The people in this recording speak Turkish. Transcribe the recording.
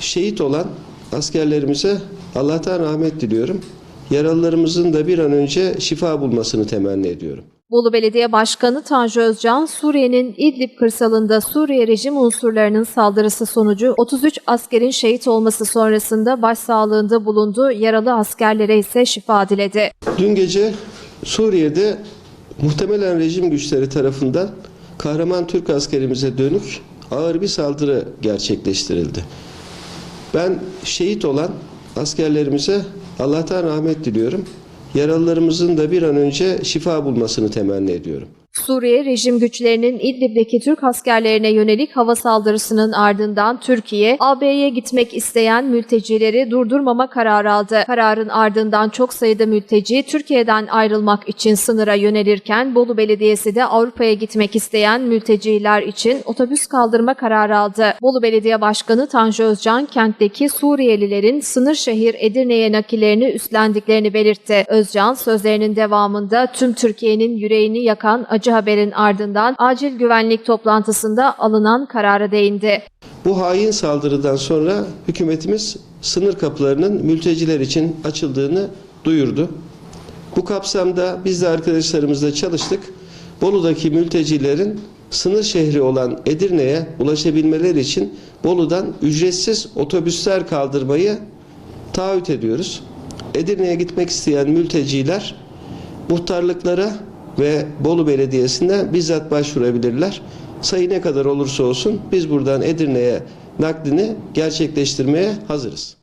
şehit olan askerlerimize Allah'tan rahmet diliyorum. Yaralılarımızın da bir an önce şifa bulmasını temenni ediyorum. Bolu Belediye Başkanı Tanju Özcan, Suriye'nin İdlib kırsalında Suriye rejim unsurlarının saldırısı sonucu 33 askerin şehit olması sonrasında başsağlığında bulunduğu yaralı askerlere ise şifa diledi. Dün gece Suriye'de muhtemelen rejim güçleri tarafından kahraman Türk askerimize dönük ağır bir saldırı gerçekleştirildi. Ben şehit olan askerlerimize Allah'tan rahmet diliyorum. Yaralılarımızın da bir an önce şifa bulmasını temenni ediyorum. Suriye rejim güçlerinin İdlib'deki Türk askerlerine yönelik hava saldırısının ardından Türkiye, AB'ye gitmek isteyen mültecileri durdurmama kararı aldı. Kararın ardından çok sayıda mülteci Türkiye'den ayrılmak için sınıra yönelirken Bolu Belediyesi de Avrupa'ya gitmek isteyen mülteciler için otobüs kaldırma kararı aldı. Bolu Belediye Başkanı Tanju Özcan kentteki Suriyelilerin sınır şehir Edirne'ye nakillerini üstlendiklerini belirtti. Özcan sözlerinin devamında tüm Türkiye'nin yüreğini yakan acı haberin ardından acil güvenlik toplantısında alınan karara değindi. Bu hain saldırıdan sonra hükümetimiz sınır kapılarının mülteciler için açıldığını duyurdu. Bu kapsamda biz de arkadaşlarımızla çalıştık. Bolu'daki mültecilerin sınır şehri olan Edirne'ye ulaşabilmeleri için Bolu'dan ücretsiz otobüsler kaldırmayı taahhüt ediyoruz. Edirne'ye gitmek isteyen mülteciler muhtarlıklara ve Bolu Belediyesi'ne bizzat başvurabilirler. Sayı ne kadar olursa olsun biz buradan Edirne'ye naklini gerçekleştirmeye hazırız.